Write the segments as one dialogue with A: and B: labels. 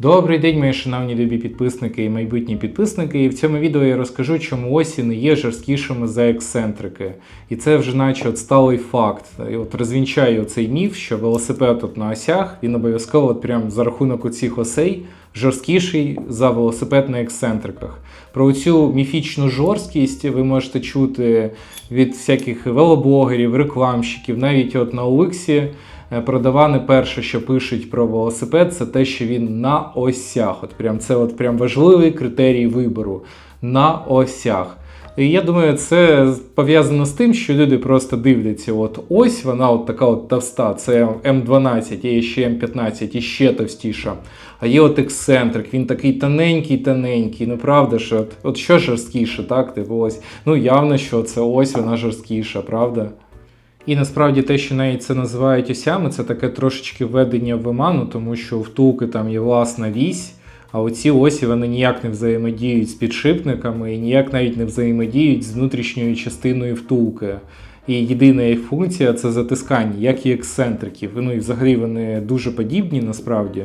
A: Добрий день, мої шановні любі підписники і майбутні підписники. І в цьому відео я розкажу, чому осі не є жорсткішими за ексцентрики. І це вже наче от сталий факт. І от розвінчаю цей міф, що велосипед от на осях він обов'язково от прям за рахунок оцих осей жорсткіший за велосипед на ексцентриках. Про цю міфічну жорсткість ви можете чути від всяких велоблогерів, рекламщиків, навіть от на Оликсі. Е, Продавани перше, що пишуть про велосипед, це те, що він на осях. От прям це от прям важливий критерій вибору на осях. І я думаю, це пов'язано з тим, що люди просто дивляться. От ось вона от така от товста, це М12, є ще М15, і ще товстіша. А є от ексцентрик, він такий тоненький, тоненький. Ну правда ж, от, от що жорсткіше, так? Типу ось. Ну явно, що це ось вона жорсткіша, правда? І насправді те, що навіть це називають осями, це таке трошечки введення в оману, тому що втулки там є власна вісь, а оці осі вони ніяк не взаємодіють з підшипниками і ніяк навіть не взаємодіють з внутрішньою частиною втулки. І єдина їх функція це затискання, як і ексцентриків. Ну і взагалі вони дуже подібні насправді.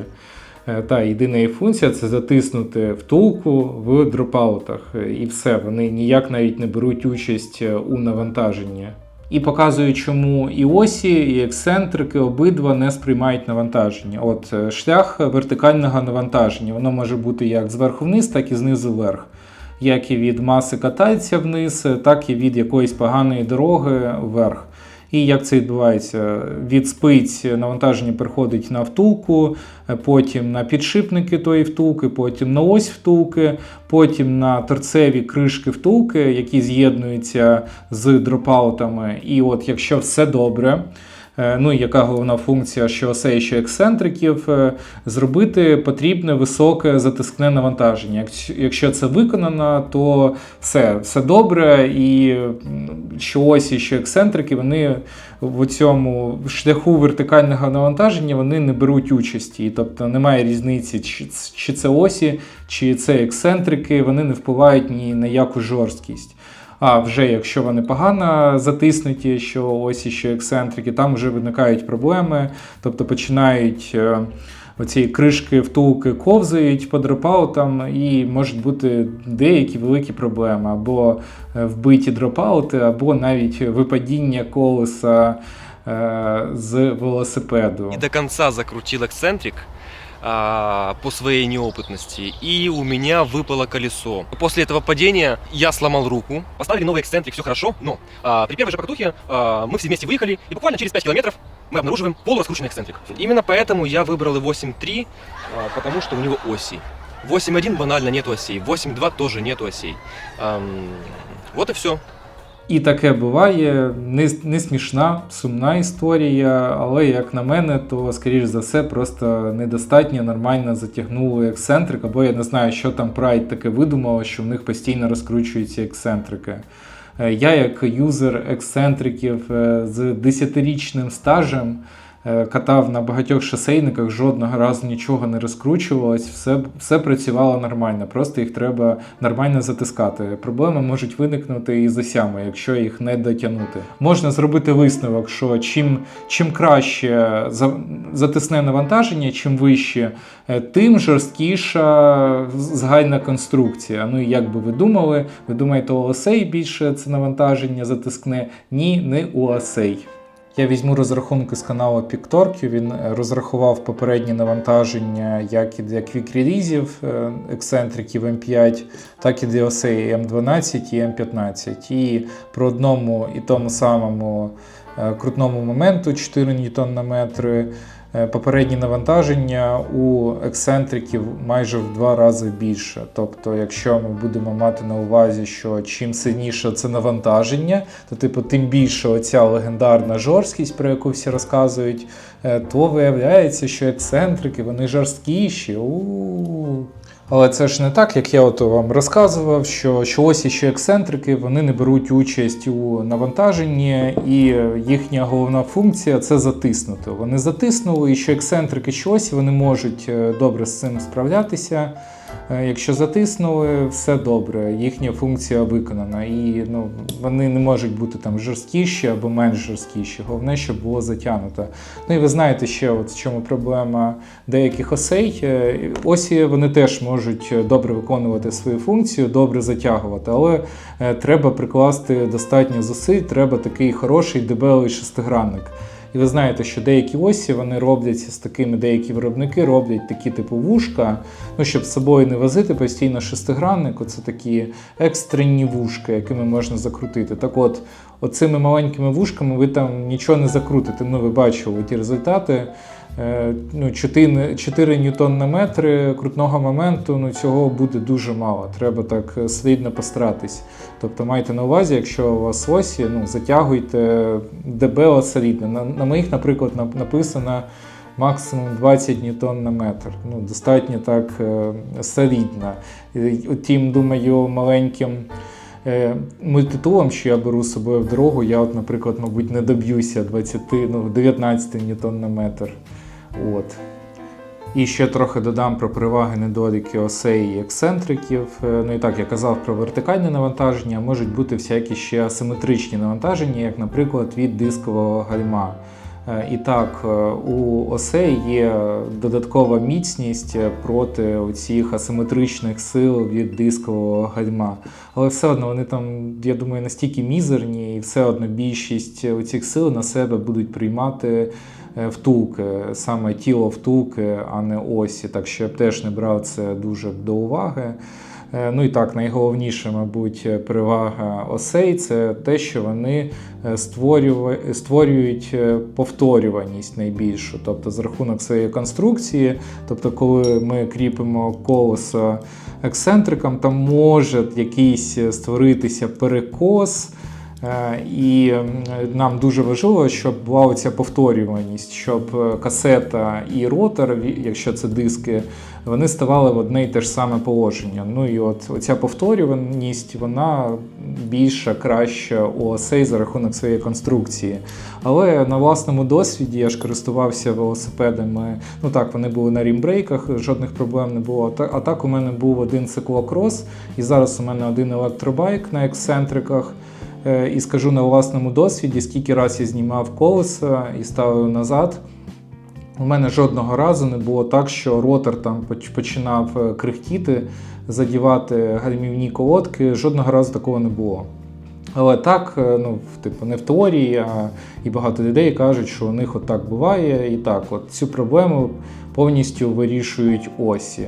A: Е, Та єдина їх функція це затиснути втулку в дропаутах. І все, вони ніяк навіть не беруть участь е, у навантаженні. І показую, чому і осі, і ексцентрики обидва не сприймають навантаження. От е, шлях вертикального навантаження, воно може бути як зверху вниз, так і знизу вверх. Як і від маси катається вниз, так і від якоїсь поганої дороги вверх. І як це відбувається? Від спиць навантаження переходить на втулку, потім на підшипники тої втулки, потім на ось втулки, потім на торцеві кришки втулки, які з'єднуються з дропаутами. І от якщо все добре. Е, Ну яка головна функція, що осей, що ексцентриків, е, зробити потрібне високе затискне навантаження. Якщо це виконано, то все, все добре, і що осі, що ексцентрики, вони в цьому шляху вертикального навантаження вони не беруть участі. Тобто немає різниці, чи це осі, чи це ексцентрики, вони не впливають ні на яку жорсткість. А вже якщо вони погано затиснуті, що осі, що ексцентрики, там вже виникають проблеми, тобто починають. е, Оці кришки втулки ковзають по дропаутам, і можуть бути деякі великі проблеми, або е, вбиті дропаути, або навіть випадіння колеса е, з велосипеду.
B: и до конца закрутил эксцентрик а, по своей неопытности, и у меня выпало колесо. После этого падения я сломал руку, поставили новый эксцентрик, все хорошо, но а, при первой же покатухе а, мы все вместе выехали, и буквально через 5 километров мы обнаруживаем полураскрученный эксцентрик. Именно поэтому я выбрал и 8.3, а, потому что у него оси. 8.1 банально нет осей, 8.2 тоже нет осей. Ам, вот и все.
A: І таке буває, не, не смішна, сумна історія, але як на мене, то скоріш за все просто недостатньо нормально затягнули ексцентрик, або я не знаю, що там Pride таке видумало, що в них постійно розкручуються ексцентрики. Е, Я, як юзер ексцентриків е, з 10-річним стажем, катав на багатьох шосейниках, жодного разу нічого не розкручувалось, все, все працювало нормально, просто їх треба нормально затискати. Проблеми можуть виникнути і з осями, якщо їх не дотягнути. Можна зробити висновок, що чим, чим краще за- затисне навантаження, чим вище, е, тим жорсткіша загальна конструкція. Ну і як би ви думали, ви думаєте, у осей більше це навантаження затискне? Ні, не у осей. Я візьму розрахунки з каналу Pictorq. Він е, розрахував попередні навантаження як і для квікрелізів е, ексцентриків М5, так і для осей М12 і М15. І про одному і тому самому е, крутному моменту 4 ньютон на метри. Е, Попередні навантаження у ексцентриків майже в два рази більше. Тобто, якщо ми будемо мати на увазі, що чим сильніше це навантаження, то типу тим більше оця легендарна жорсткість, про яку всі розказують, е, то виявляється, що ексцентрики вони жорсткіші. У-у-у. Але це ж не так, як я от вам розказував, що, що що ексцентрики, вони не беруть участь у навантаженні, і їхня головна функція це затиснути. Вони затиснули, і що ексцентрики, що вони можуть е, добре з цим справлятися. Е, Якщо затиснули, все добре, їхня функція виконана, і ну, вони не можуть бути там жорсткіші або менш жорсткіші. Головне, щоб було затягнуто. Ну і ви знаєте ще, от в чому проблема деяких осей. Е, Осі вони теж можуть добре виконувати свою функцію, добре затягувати, але е, треба прикласти достатньо зусиль, треба такий хороший дебелий шестигранник. І ви знаєте, що деякі осі вони роблять з такими, деякі виробники роблять такі типу вушка, ну щоб з собою не возити постійно шестигранник. Оце такі екстрені вушка, якими можна закрутити. Так от, оцими маленькими вушками ви там нічого не закрутите. Ну, ви бачили ті результати. Е, Ну, 4, 4 ньютон на метри крутного моменту, ну цього буде дуже мало. Треба так е, слідно постаратись. Тобто майте на увазі, якщо у вас осі, ну, затягуйте дебело солідно. На, на моїх, наприклад, нап- написано максимум 20 ньютон на метр. Ну, достатньо так е, солідно. І Тим, думаю, маленьким мультитулом, що я беру з собою в дорогу, я, от, наприклад, мабуть, не доб'юся 20, ну, 19 ньютон на метр. От. І ще трохи додам про переваги недоліки осей і ексцентриків. Е, Ну і так, я казав про вертикальне навантаження, можуть бути всякі ще асиметричні навантаження, як, наприклад, від дискового гальма. Е, І так, е, у осей є додаткова міцність проти цих асиметричних сил від дискового гальма. Але все одно вони там, я думаю, настільки мізерні, і все одно більшість цих сил на себе будуть приймати втулки, саме тіло втулки, а не осі. Так що я б теж не брав це дуже до уваги. Е, Ну і так, найголовніше, мабуть, перевага осей це те, що вони е, створюють е, повторюваність найбільшу. Тобто, за рахунок своєї конструкції, тобто, коли ми кріпимо колесо ексцентриком, там може якийсь е, створитися перекос. Е, І нам дуже важливо, щоб була оця повторюваність, щоб е, касета і ротор, якщо це диски, вони ставали в одне й те ж саме положення. Ну і от оця повторюваність, вона більша, краща у осей за рахунок своєї конструкції. Але на власному досвіді я ж користувався велосипедами. Ну так, вони були на рімбрейках, жодних проблем не було. А так у мене був один циклокрос, і зараз у мене один електробайк на ексцентриках. Е, І скажу на власному досвіді, скільки раз я знімав колеса і ставив назад. У мене жодного разу не було так, що ротор там поч- починав е, крихтіти, задівати гальмівні колодки. Жодного разу такого не було. Але так, е, ну, типу, не в теорії, а і багато людей кажуть, що у них от так буває. І так, от цю проблему повністю вирішують осі.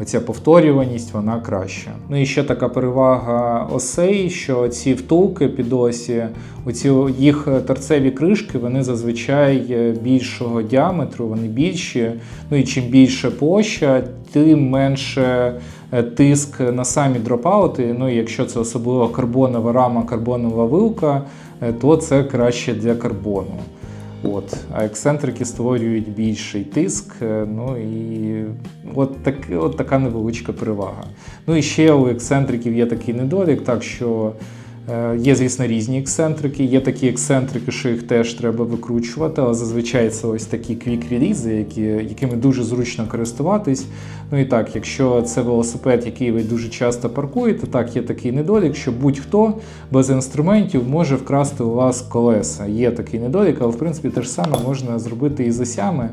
A: Оця повторюваність, вона краща. Ну і ще така перевага осей, що ці втулки під осі, оці їх торцеві кришки, вони зазвичай е, більшого діаметру, вони більші. Ну і чим більше площа, тим менше тиск на самі дропаути. Ну якщо це особливо карбонова рама, карбонова вилка, е, то це краще для карбону. От, а ексцентрики створюють більший тиск. е, Ну і от, так, от така невеличка перевага. Ну і ще у ексцентриків є такий недолік, так що е, є, звісно, різні ексцентрики. Є такі ексцентрики, що їх теж треба викручувати, але зазвичай це ось такі квік-релізи, які, якими дуже зручно користуватись. Ну і так, якщо це велосипед, який ви дуже часто паркуєте, так є такий недолік, що будь-хто без інструментів може вкрасти у вас колеса. Є такий недолік, але в принципі те ж саме можна зробити і з осями.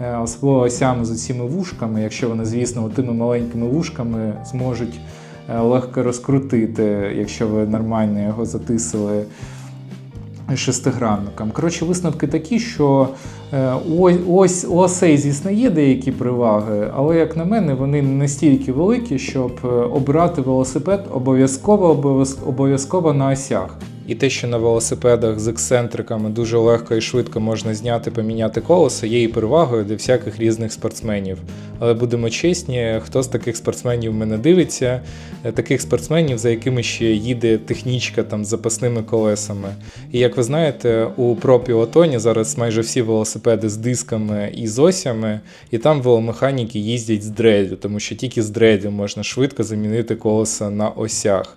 A: Е, Особливо осями з цими вушками, якщо вони, звісно, тими маленькими вушками зможуть е, легко розкрутити, якщо ви нормально його затисили шестигранником. Коротше, висновки такі, що е, ось, ось у осей, звісно, є деякі переваги, але, як на мене, вони не настільки великі, щоб обрати обирати велосипед обов'язково обов'язково на осях. І те, що на велосипедах з ексцентриками дуже легко і швидко можна зняти, поміняти колесо, є і перевагою для всяких різних спортсменів. Але будемо чесні, хто з таких спортсменів мене дивиться, Е, таких спортсменів, за якими ще їде технічка там з запасними колесами. І як ви знаєте, у пропілотоні зараз майже всі велосипеди з дисками і з осями, і там веломеханіки їздять з дрелю, тому що тільки з дрелю можна швидко замінити колеса на осях.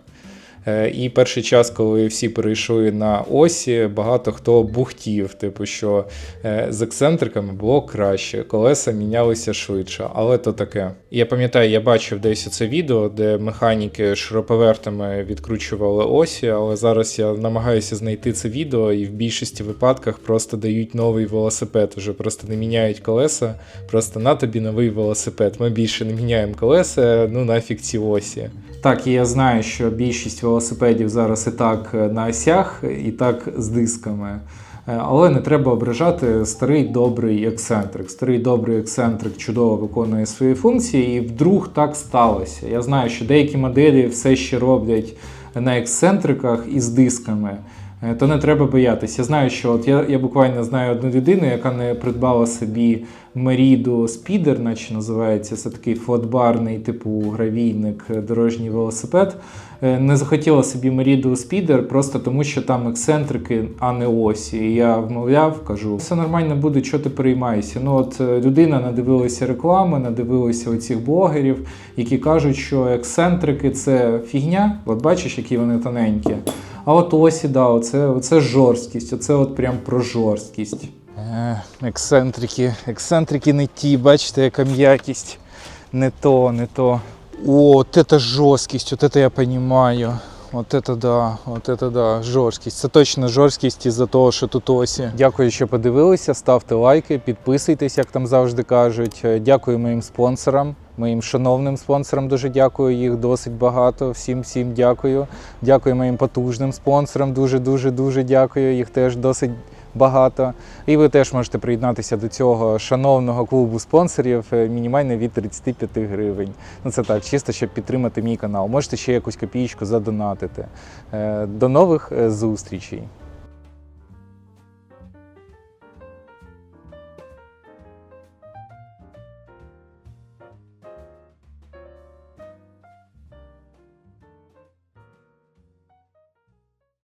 A: Е, І перший час, коли всі перейшли на осі, багато хто бухтів, типу, що е, з ексцентриками було краще, колеса мінялися швидше, але то таке. Я пам'ятаю, я бачив десь це відео, де механіки шуруповертами відкручували осі, але зараз я намагаюся знайти це відео, і в більшості випадках просто дають новий велосипед, вже просто не міняють колеса, просто на тобі новий велосипед. Ми більше не міняємо колеса, ну нафіг ці осі. Так, я знаю, що більшість велосипедів зараз і так е, на осях, і так з дисками. Е, Але не треба ображати старий добрий ексцентрик. Старий добрий ексцентрик чудово виконує свої функції, і вдруг так сталося. Я знаю, що деякі моделі все ще роблять на ексцентриках із дисками. Е, То не треба боятися. Я знаю, що от я, я буквально знаю одну людину, яка не придбала собі Merida Speeder, наче називається. Це такий флотбарний, типу гравійник, е, дорожній велосипед. Е, Не захотіла собі Merida Speeder просто тому, що там ексцентрики, а не осі. І я вмовляв, кажу, все нормально буде, що ти переймаєшся. Ну от людина надивилася реклами, надивилася оцих блогерів, які кажуть, що ексцентрики це фігня. От бачиш, які вони тоненькі. А от осі, да, оце, оце жорсткість, оце от прям про жорсткість. Е, ексцентрики, ексцентрики не ті, бачите, яка м'якість. Не то, не то. О, от це жорсткість, от це я понимаю. От это да, от это да, жорсткість. Це точно жорсткість із-за того, що тут осі. Дякую, що подивилися. Ставте лайки, підписуйтесь, як там завжди кажуть. Дякую моїм спонсорам, моїм шановним спонсорам. Дуже дякую. Їх досить багато. Всім всім дякую. Дякую моїм потужним спонсорам. Дуже дуже дуже дякую. Їх теж досить багато. І ви теж можете приєднатися до цього шановного клубу спонсорів е, мінімально від 35 гривень. Ну це так, чисто щоб підтримати мій канал. Можете ще якусь копійку задонатити. Е, До нових е, зустрічей.